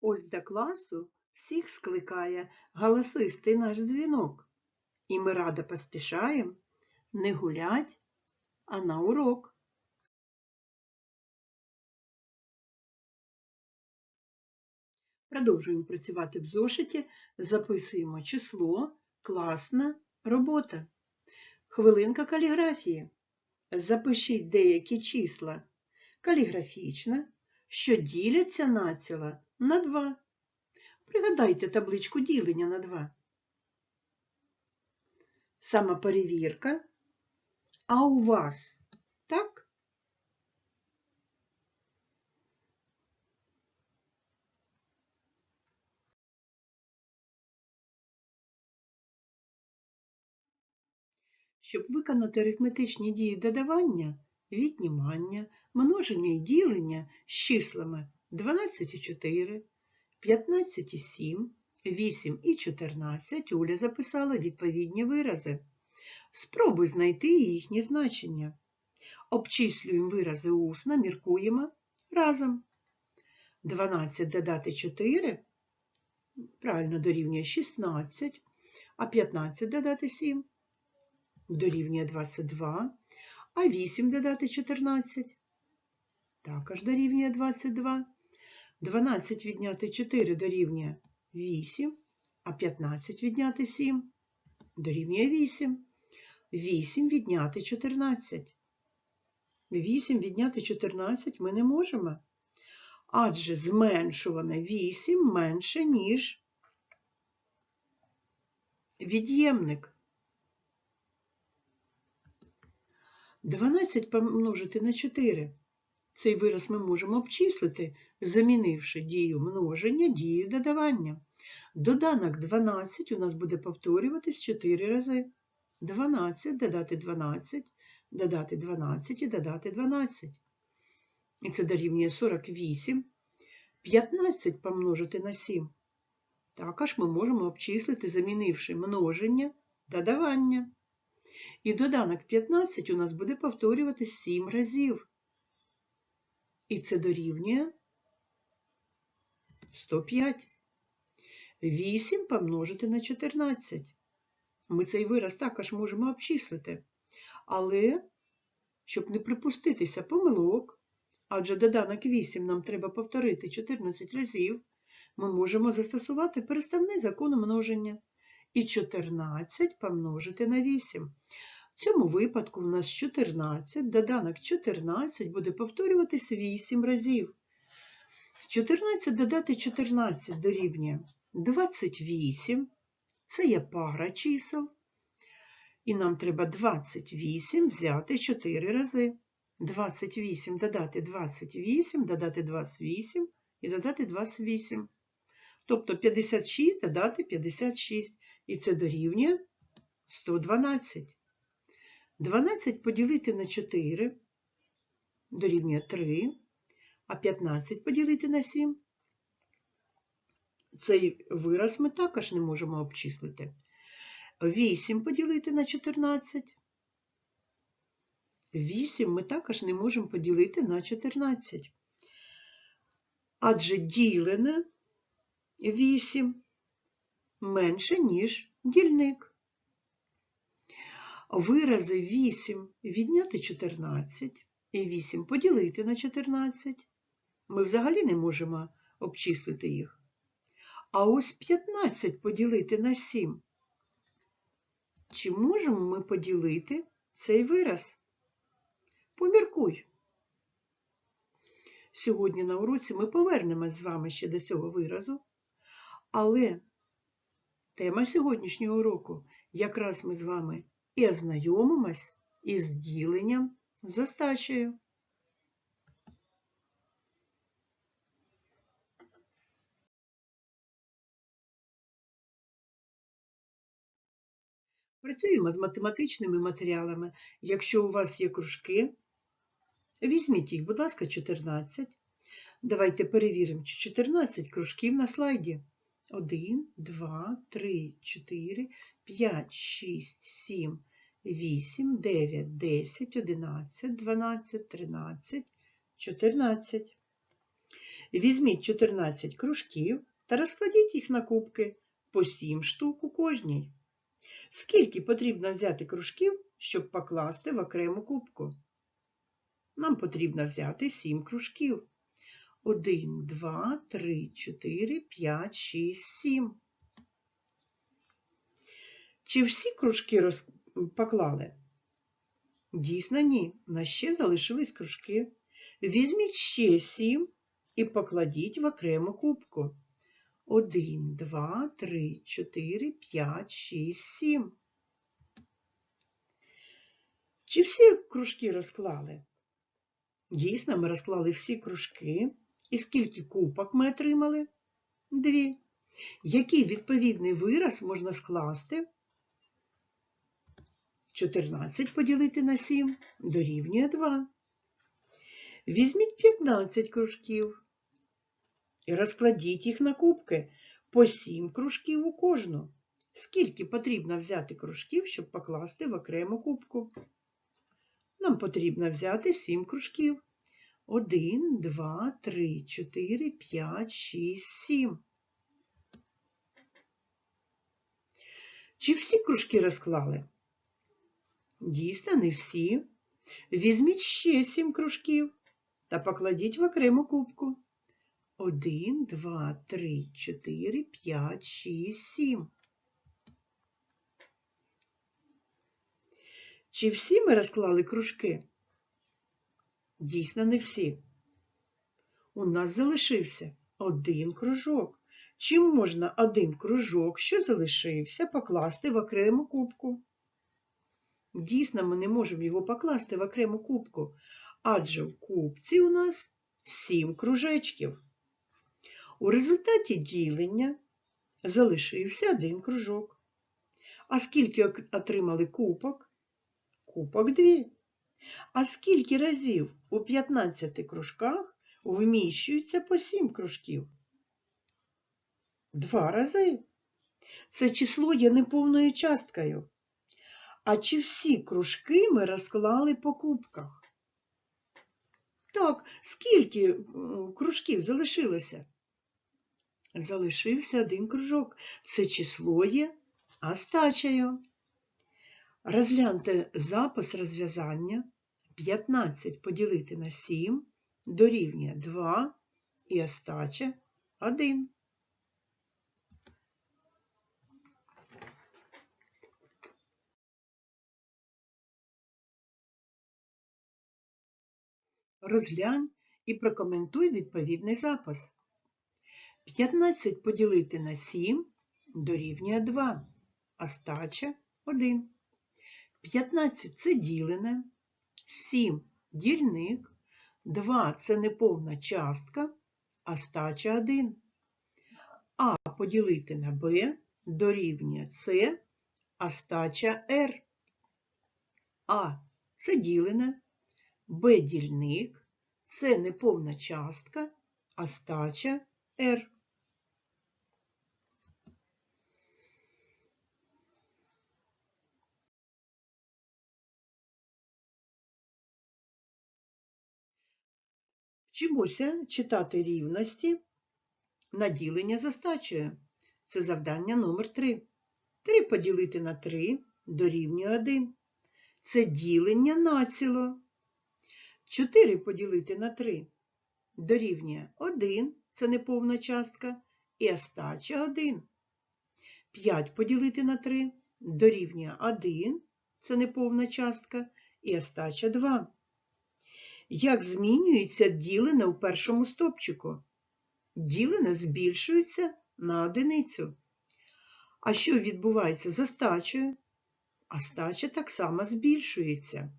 Ось до класу всіх скликає галасистий наш дзвінок. І ми радо поспішаєм не гулять, а на урок. Продовжуємо працювати в зошиті, записуємо число, класна робота. Хвилинка каліграфії. Запишіть деякі числа каліграфічно, що діляться націло на 2. Пригадайте табличку ділення на 2. Самоперевірка. А у вас так? Щоб виконати арифметичні дії додавання, віднімання, множення і ділення з числами 12,4, 15,7, 8 і 14 Уля записала відповідні вирази. Спробуй знайти їхні значення. Обчислюємо вирази усно, міркуємо разом. 12 додати 4 правильно дорівнює 16, а 15 додати 7 дорівнює 22, а 8 додати 14 також дорівнює 22. 12 відняти 4 дорівнює 8, а 15 відняти 7 дорівнює 8. 8 відняти 14. 8 відняти 14 ми не можемо. Адже зменшуване 8 менше, ніж від'ємник. 12 помножити на 4. Цей вираз ми можемо обчислити, замінивши дію множення дією додавання. Доданок 12 у нас буде повторюватись 4 рази. 12 додати 12, додати 12 і додати 12. І це дорівнює 48. 15 помножити на 7. Також ми можемо обчислити, замінивши множення додавання. І доданок 15 у нас буде повторюватись 7 разів. І це дорівнює 105. 8 помножити на 14. Ми цей вираз також можемо обчислити. Але, щоб не припуститися помилок, адже доданок 8 нам треба повторити 14 разів, ми можемо застосувати переставний закон множення. І 14 помножити на 8. В цьому випадку в нас 14, доданок 14 буде повторюватись 8 разів. 14 додати 14 дорівнює 28. Це є пара чисел. І нам треба 28 взяти 4 рази. 28 додати 28, додати 28 і додати 28. Тобто 56 додати 56. І це дорівнює 112. 12 поділити на 4 дорівнює 3, а 15 поділити на 7. Цей вираз ми також не можемо обчислити. 8 поділити на 14. 8 ми також не можемо поділити на 14. Адже ділене 8 менше, ніж дільник. Вирази 8 відняти 14 і 8 поділити на 14. Ми взагалі не можемо обчислити їх. А ось 15 поділити на 7. Чи можемо ми поділити цей вираз? Поміркуй. Сьогодні на уроці ми повернемось з вами ще до цього виразу, але тема сьогоднішнього уроку якраз ми з вами і ознайомимось із діленням з остачею. Працюємо з математичними матеріалами. Якщо у вас є кружки, візьміть їх, будь ласка, 14. Давайте перевіримо, чи 14 кружків на слайді. 1, 2, 3, 4, 5, 6, 7, 8, 9, 10, 11, 12, 13, 14. Візьміть 14 кружків та розкладіть їх на кубки по 7 штук у кожній. Скільки потрібно взяти кружків, щоб покласти в окрему кубку? Нам потрібно взяти 7 кружків. 1, 2, 3, 4, 5, 6, 7. Чи всі кружки роз... поклали? Дійсно, ні. У нас ще залишились кружки. Візьміть ще 7 і покладіть в окрему кубку. 1, 2, 3, 4, 5, 6, 7. Чи всі кружки розклали? Дійсно, ми розклали всі кружки. І скільки кубок ми отримали? Дві. Який відповідний вираз можна скласти? 14 поділити на 7 дорівнює 2. Візьміть 15 кружків і розкладіть їх на кубки по 7 кружків у кожну. Скільки потрібно взяти кружків, щоб покласти в окрему кубку? Нам потрібно взяти 7 кружків. 1, 2, 3, 4, 5, 6, 7. Чи всі кружки розклали? Дійсно, не всі. Візьміть ще 7 кружків та покладіть в окрему кубку. 1, 2, 3, 4, 5, 6, 7. Чи всі ми розклали кружки? Дійсно, не всі. У нас залишився один кружок. Чи можна один кружок, що залишився, покласти в окрему кубку? Дійсно, ми не можемо його покласти в окрему кубку, адже в кубці у нас сім кружечків. У результаті ділення залишився один кружок. А скільки отримали кубок? Кубок дві. А скільки разів у 15 кружках вміщується по 7 кружків? Два рази. Це число є неповною часткою. А чи всі кружки ми розклали по кубках? Так, скільки кружків залишилося? Залишився один кружок. Це число є остачею. Розгляньте запис розв'язання 15 поділити на 7 дорівнює 2 і остача 1. Розглянь і прокоментуй відповідний запис. 15 поділити на 7 дорівнює 2, остача 1. 15 це ділене, 7 дільник, 2 це неповна частка, а стача 1. А поділити на Б дорівнює С, а стача Р. А це ділене, Б дільник, це неповна частка, а стача Р. Вчимося читати рівності на ділення за стачею. Це завдання номер 3. 3 поділити на 3 дорівнює 1. Це ділення націло. 4 поділити на 3 дорівнює 1, це неповна частка, і остача 1. 5 поділити на 3 дорівнює 1, це неповна частка, і остача 2. Як змінюється ділене у першому стопчику? Ділене збільшується на одиницю. А що відбувається за стачею? А стача так само збільшується.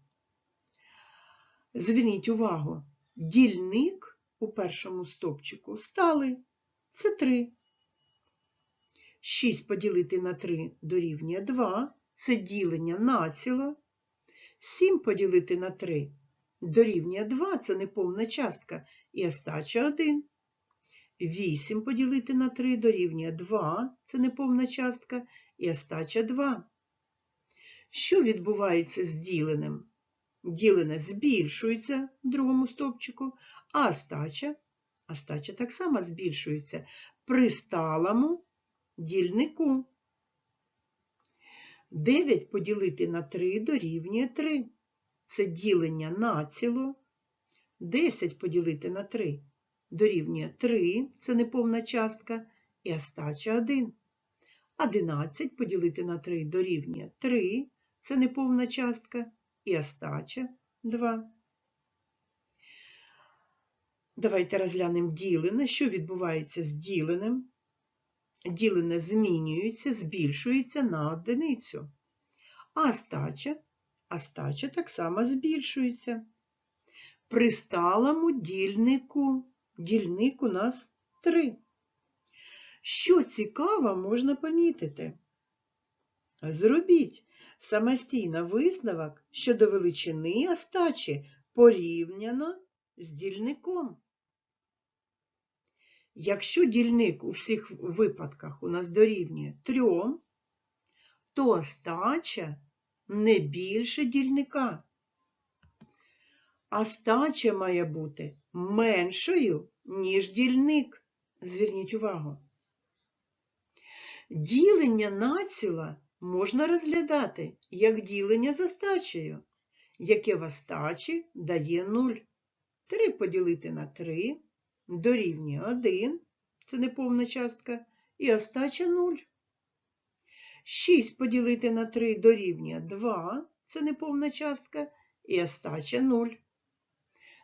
Зверніть увагу, дільник у першому стопчику сталий. Це 3. 6 поділити на 3 дорівнює 2. Це ділення націло. 7 поділити на 3 дорівнює 2 це неповна частка і остача 1. 8 поділити на 3 дорівнює 2 це неповна частка і остача 2. Що відбувається з діленим? Ділене збільшується в другому стовпчику, а остача, Остача так само збільшується при сталому дільнику. 9 поділити на 3 дорівнює 3. Це ділення націло. 10 поділити на 3 дорівнює 3, це неповна частка, і остача 1. 11 поділити на 3 дорівнює 3, це неповна частка, і остача 2. Давайте розглянемо ділене, що відбувається з діленим. Ділене змінюється, збільшується на одиницю. А остача, остача так само збільшується. При сталому дільнику. Дільник у нас 3. Що цікаво, можна помітити. Зробіть самостійно висновок щодо величини остачі порівняно з дільником. Якщо дільник у всіх випадках у нас дорівнює 3, то остача не більше дільника. Остача має бути меншою, ніж дільник. Зверніть увагу. Ділення націла можна розглядати як ділення за стачею, яке в остачі дає 0. 3 поділити на 3 дорівнює 1, це неповна частка, і остача 0. 6 поділити на 3 дорівнює 2, це неповна частка, і остача 0.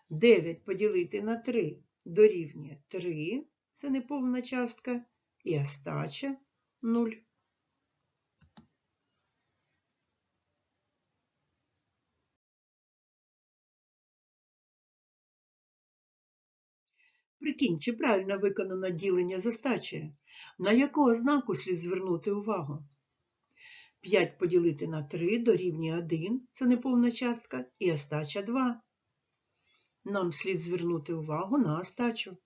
9 поділити на 3 дорівнює 3, це неповна частка, і остача 0. Прикинь, чи правильно виконано ділення за стачею? На якого знаку слід звернути увагу? 5 поділити на 3 дорівнює 1, це неповна частка, і остача 2. Нам слід звернути увагу на остачу.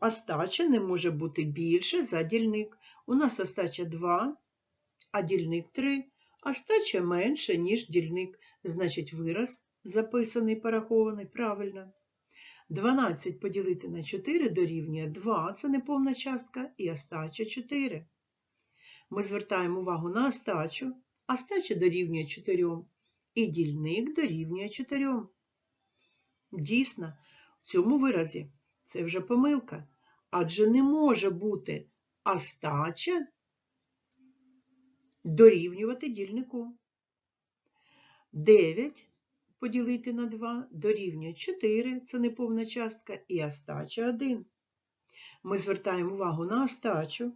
Остача не може бути більше за дільник. У нас остача 2, а дільник 3. Остача менше, ніж дільник. Значить, вираз записаний, порахований правильно. 12 поділити на 4 дорівнює 2, це неповна частка, і остача 4. Ми звертаємо увагу на остачу, остача дорівнює 4, і дільник дорівнює 4. Дійсно, в цьому виразі це вже помилка, адже не може бути остача дорівнювати дільнику. 9 поділити на 2 дорівнює 4, це неповна частка, і остача 1. Ми звертаємо увагу на остачу.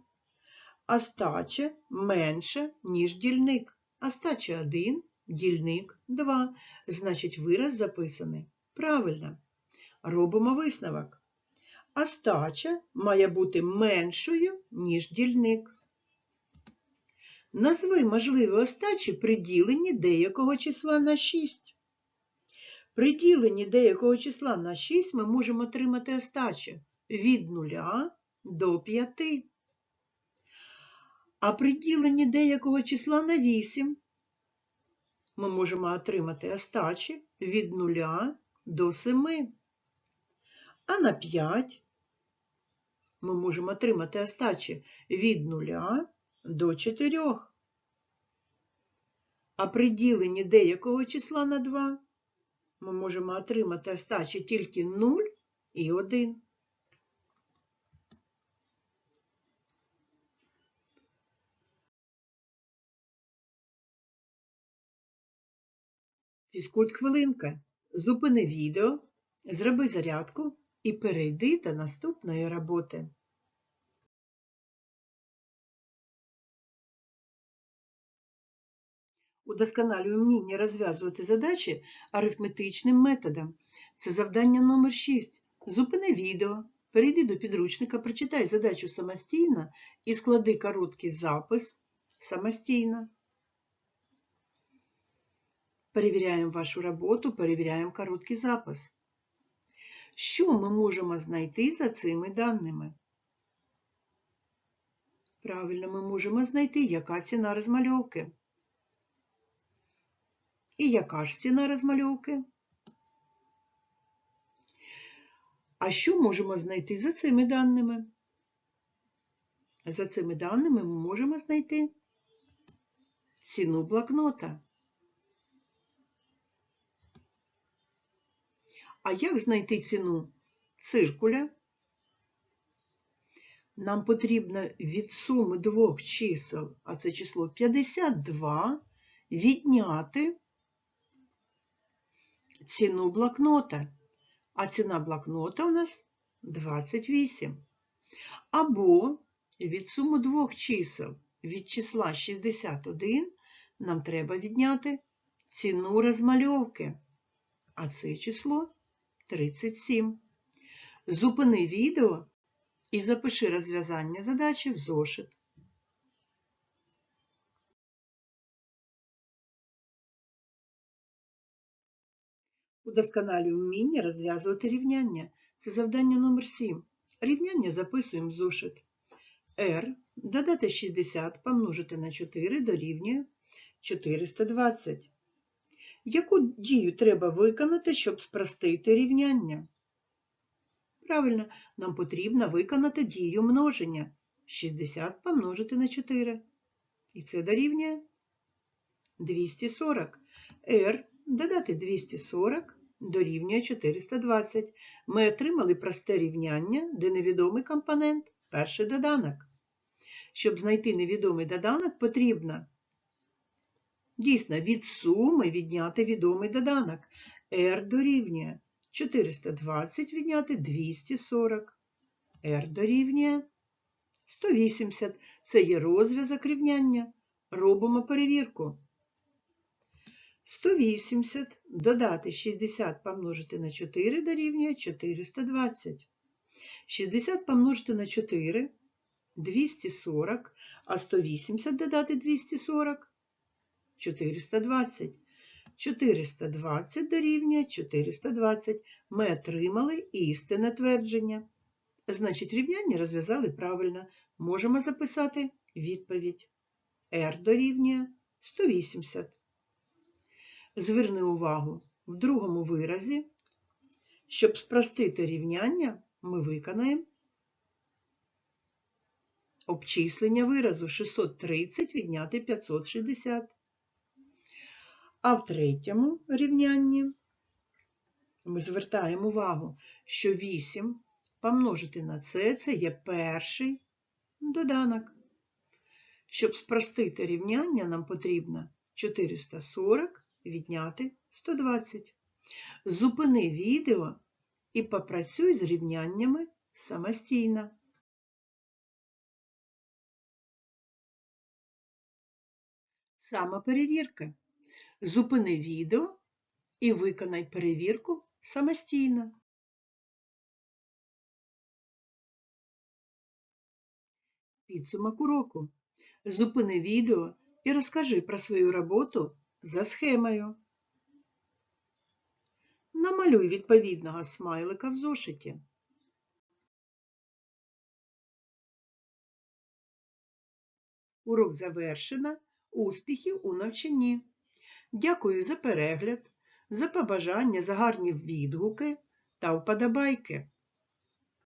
Остача менша, ніж дільник. Остача 1, дільник 2. Значить, вираз записаний правильно. Робимо висновок. Остача має бути меншою, ніж дільник. Назви можливі остачі при діленні деякого числа на 6. При діленні деякого числа на 6 ми можемо отримати остачу від 0 до 5. А при діленні деякого числа на 8 ми можемо отримати остачі від 0 до 7. А на 5 ми можемо отримати остачі від 0 до 4. А при діленні деякого числа на 2 ми можемо отримати остачі тільки 0 і 1. Фізкульт хвилинка. Зупини відео, зроби зарядку і перейди до наступної роботи. Удосконалюй вміння розв'язувати задачі арифметичним методом. Це завдання номер 6. Зупини відео, перейди до підручника, прочитай задачу самостійно і склади короткий запис самостійно. Перевіряємо вашу роботу, перевіряємо короткий запис. Що ми можемо знайти за цими даними? Правильно, ми можемо знайти, яка ціна розмальовки. І яка ж ціна розмальовки? А що можемо знайти за цими даними? За цими даними ми можемо знайти ціну блокнота. А як знайти ціну циркуля? Нам потрібно від суми двох чисел, а це число 52, відняти ціну блокнота. А ціна блокнота у нас 28. Або від суми двох чисел від числа 61 нам треба відняти ціну розмальовки. А це число 37. Зупини відео і запиши розв'язання задачі в зошит. Удосконалюй вміння розв'язувати рівняння. Це завдання номер 7. Рівняння записуємо в зошит. R додати 60 помножити на 4 дорівнює 420. Яку дію треба виконати, щоб спростити рівняння? Правильно, нам потрібно виконати дію множення. 60 помножити на 4. І це дорівнює 240. R додати 240 дорівнює 420. Ми отримали просте рівняння, де невідомий компонент – перший доданок. Щоб знайти невідомий доданок, потрібно дійсно від суми відняти відомий доданок. R дорівнює 420 відняти 240. R дорівнює 180. Це є розв'язок рівняння. Робимо перевірку. 180 додати 60 помножити на 4 дорівнює 420. 60 помножити на 4 240, а 180 додати 240 420. 420 дорівнює 420. Ми отримали істинне твердження. Значить, рівняння розв'язали правильно. Можемо записати відповідь. R дорівнює 180. Зверни увагу, в другому виразі, щоб спростити рівняння, ми виконаємо обчислення виразу 630 відняти 560. А в третьому рівнянні ми звертаємо увагу, що 8 помножити на це це є перший доданок. Щоб спростити рівняння, нам потрібно 440 відняти 120. Зупини відео і попрацюй з рівняннями самостійно. Самоперевірка. Зупини відео і виконай перевірку самостійно. Підсумок уроку. Зупини відео і розкажи про свою роботу за схемою. Намалюй відповідного смайлика в зошиті. Урок завершено. Успіхів у навчанні! Дякую за перегляд, за побажання, за гарні відгуки та вподобайки.